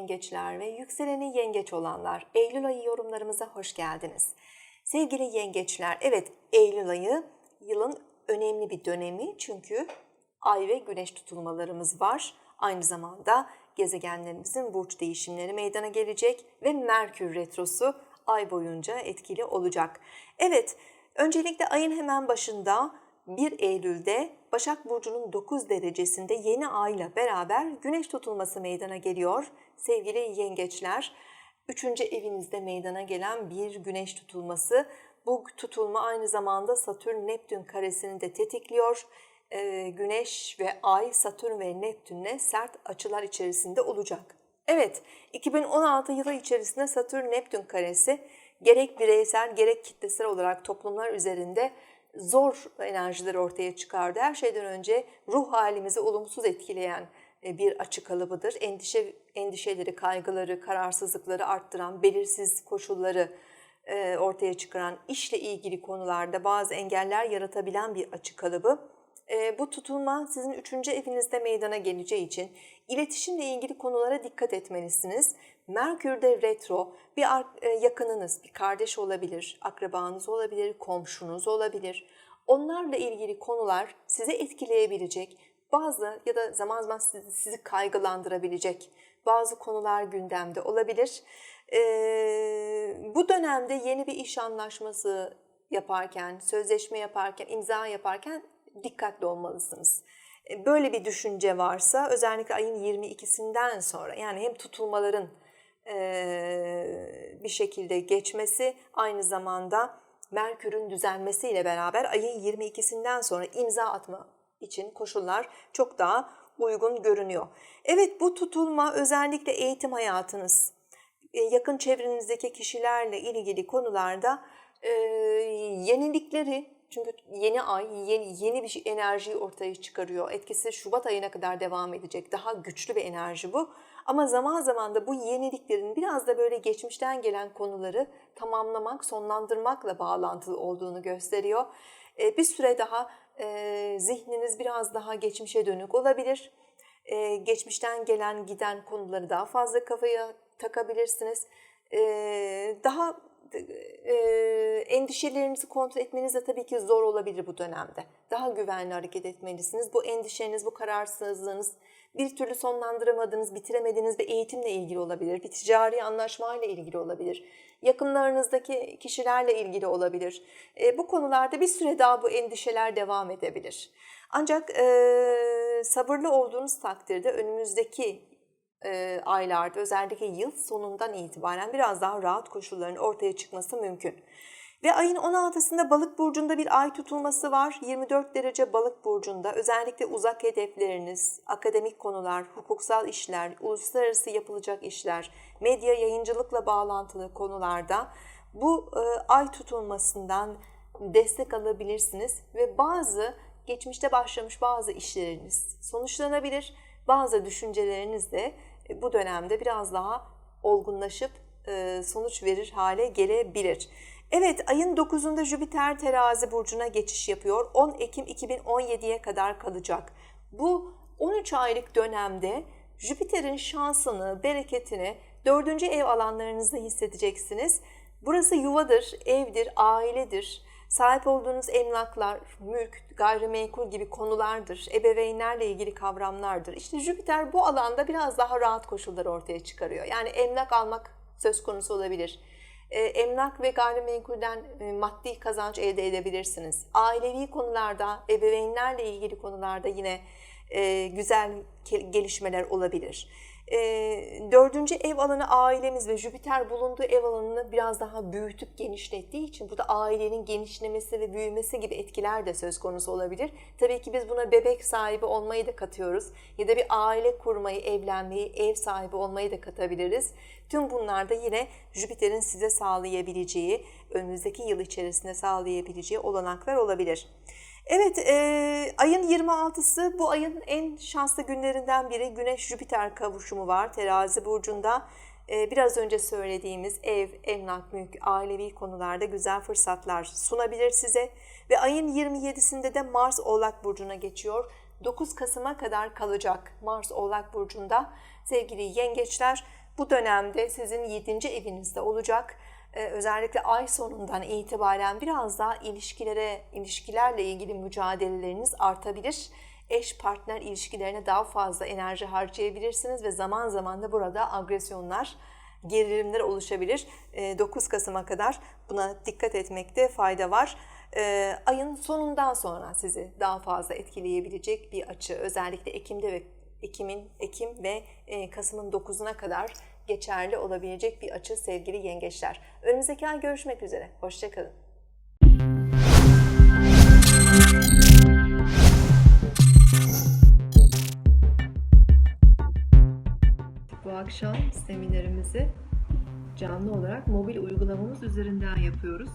yengeçler ve yükseleni yengeç olanlar Eylül ayı yorumlarımıza hoş geldiniz. Sevgili yengeçler, evet Eylül ayı yılın önemli bir dönemi çünkü ay ve güneş tutulmalarımız var. Aynı zamanda gezegenlerimizin burç değişimleri meydana gelecek ve Merkür retrosu ay boyunca etkili olacak. Evet, öncelikle ayın hemen başında 1 Eylül'de Başak Burcu'nun 9 derecesinde yeni ayla beraber güneş tutulması meydana geliyor. Sevgili yengeçler, 3. evinizde meydana gelen bir güneş tutulması. Bu tutulma aynı zamanda Satürn-Neptün karesini de tetikliyor. Ee, güneş ve Ay, Satürn ve Neptün'le sert açılar içerisinde olacak. Evet, 2016 yılı içerisinde Satürn-Neptün karesi gerek bireysel gerek kitlesel olarak toplumlar üzerinde zor enerjiler ortaya çıkardı. Her şeyden önce ruh halimizi olumsuz etkileyen e, bir açı kalıbıdır. Endişe, endişeleri, kaygıları, kararsızlıkları arttıran, belirsiz koşulları e, ortaya çıkaran, işle ilgili konularda bazı engeller yaratabilen bir açı kalıbı. E, bu tutulma sizin üçüncü evinizde meydana geleceği için iletişimle ilgili konulara dikkat etmelisiniz. Merkür'de retro bir yakınınız, bir kardeş olabilir, akrabanız olabilir, komşunuz olabilir. Onlarla ilgili konular size etkileyebilecek bazı ya da zaman zaman sizi, sizi kaygılandırabilecek bazı konular gündemde olabilir. Ee, bu dönemde yeni bir iş anlaşması yaparken, sözleşme yaparken, imza yaparken dikkatli olmalısınız. Böyle bir düşünce varsa özellikle ayın 22'sinden sonra yani hem tutulmaların bir şekilde geçmesi aynı zamanda Merkür'ün düzelmesiyle beraber ayın 22'sinden sonra imza atma için koşullar çok daha uygun görünüyor. Evet bu tutulma özellikle eğitim hayatınız, yakın çevrenizdeki kişilerle ilgili konularda yenilikleri çünkü yeni ay yeni, yeni bir enerjiyi ortaya çıkarıyor. Etkisi Şubat ayına kadar devam edecek. Daha güçlü bir enerji bu. Ama zaman zaman da bu yeniliklerin biraz da böyle geçmişten gelen konuları tamamlamak, sonlandırmakla bağlantılı olduğunu gösteriyor. Ee, bir süre daha e, zihniniz biraz daha geçmişe dönük olabilir. Ee, geçmişten gelen giden konuları daha fazla kafaya takabilirsiniz. Daha e, endişelerinizi kontrol etmeniz de tabii ki zor olabilir bu dönemde. Daha güvenli hareket etmelisiniz. Bu endişeniz, bu kararsızlığınız bir türlü sonlandıramadığınız, bitiremediğiniz bir eğitimle ilgili olabilir. Bir ticari anlaşmayla ilgili olabilir. Yakınlarınızdaki kişilerle ilgili olabilir. E, bu konularda bir süre daha bu endişeler devam edebilir. Ancak e, sabırlı olduğunuz takdirde önümüzdeki e, aylarda özellikle yıl sonundan itibaren biraz daha rahat koşulların ortaya çıkması mümkün. Ve ayın 16'sında balık burcunda bir ay tutulması var. 24 derece balık burcunda özellikle uzak hedefleriniz, akademik konular, hukuksal işler, uluslararası yapılacak işler, medya yayıncılıkla bağlantılı konularda bu e, ay tutulmasından destek alabilirsiniz ve bazı geçmişte başlamış bazı işleriniz sonuçlanabilir. Bazı düşünceleriniz de bu dönemde biraz daha olgunlaşıp e, sonuç verir hale gelebilir. Evet ayın 9'unda Jüpiter terazi burcuna geçiş yapıyor. 10 Ekim 2017'ye kadar kalacak. Bu 13 aylık dönemde Jüpiter'in şansını, bereketini 4. ev alanlarınızda hissedeceksiniz. Burası yuvadır, evdir, ailedir. Sahip olduğunuz emlaklar, mülk, gayrimenkul gibi konulardır. Ebeveynlerle ilgili kavramlardır. İşte Jüpiter bu alanda biraz daha rahat koşullar ortaya çıkarıyor. Yani emlak almak söz konusu olabilir e, emlak ve gayrimenkulden e, maddi kazanç elde edebilirsiniz. Ailevi konularda, ebeveynlerle ilgili konularda yine e, güzel gelişmeler olabilir. Dördüncü ev alanı ailemiz ve Jüpiter bulunduğu ev alanını biraz daha büyütüp genişlettiği için burada ailenin genişlemesi ve büyümesi gibi etkiler de söz konusu olabilir. Tabii ki biz buna bebek sahibi olmayı da katıyoruz ya da bir aile kurmayı, evlenmeyi, ev sahibi olmayı da katabiliriz. Tüm bunlarda yine Jüpiter'in size sağlayabileceği, önümüzdeki yıl içerisinde sağlayabileceği olanaklar olabilir. Evet, e, ayın 26'sı bu ayın en şanslı günlerinden biri. Güneş-Jüpiter kavuşumu var terazi burcunda. E, biraz önce söylediğimiz ev, emlak, mülk, ailevi konularda güzel fırsatlar sunabilir size. Ve ayın 27'sinde de Mars Oğlak Burcu'na geçiyor. 9 Kasım'a kadar kalacak Mars Oğlak Burcu'nda. Sevgili yengeçler, Bu dönemde sizin 7. evinizde olacak. Ee, özellikle ay sonundan itibaren biraz daha ilişkilere, ilişkilerle ilgili mücadeleleriniz artabilir. Eş partner ilişkilerine daha fazla enerji harcayabilirsiniz ve zaman zaman da burada agresyonlar, gerilimler oluşabilir. Ee, 9 Kasım'a kadar buna dikkat etmekte fayda var. Ee, ayın sonundan sonra sizi daha fazla etkileyebilecek bir açı. Özellikle Ekim'de ve Ekim'in Ekim ve e, Kasım'ın 9'una kadar geçerli olabilecek bir açı sevgili yengeçler. Önümüzdeki ay görüşmek üzere. Hoşçakalın. Bu akşam seminerimizi canlı olarak mobil uygulamamız üzerinden yapıyoruz.